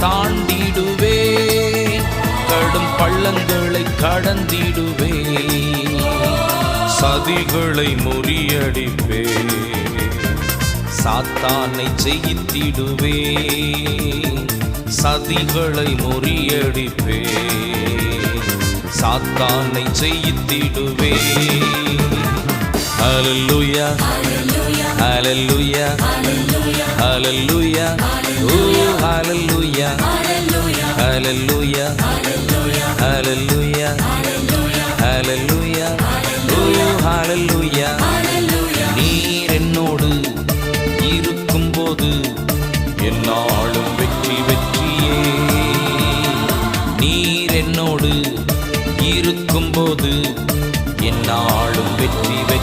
தாண்டிடுவே கடும் பள்ளங்களை கடந்திடுவே சதிகளை முறியடிப்பே சாத்தானை ஜெயித்திடுவே சதிகளை முறியடிப்பே சாத்தானை ஜெயித்திடுவே ஹalleluya ஹalleluya ஹalleluya ஓ ஹalleluya. நீர் என்னோடு இருக்கும்போது என்னாலும் வெற்றி வெற்றியே. நீர் என்னோடு இருக்கும்போது என்னாலும் வெற்றி வெற்றியே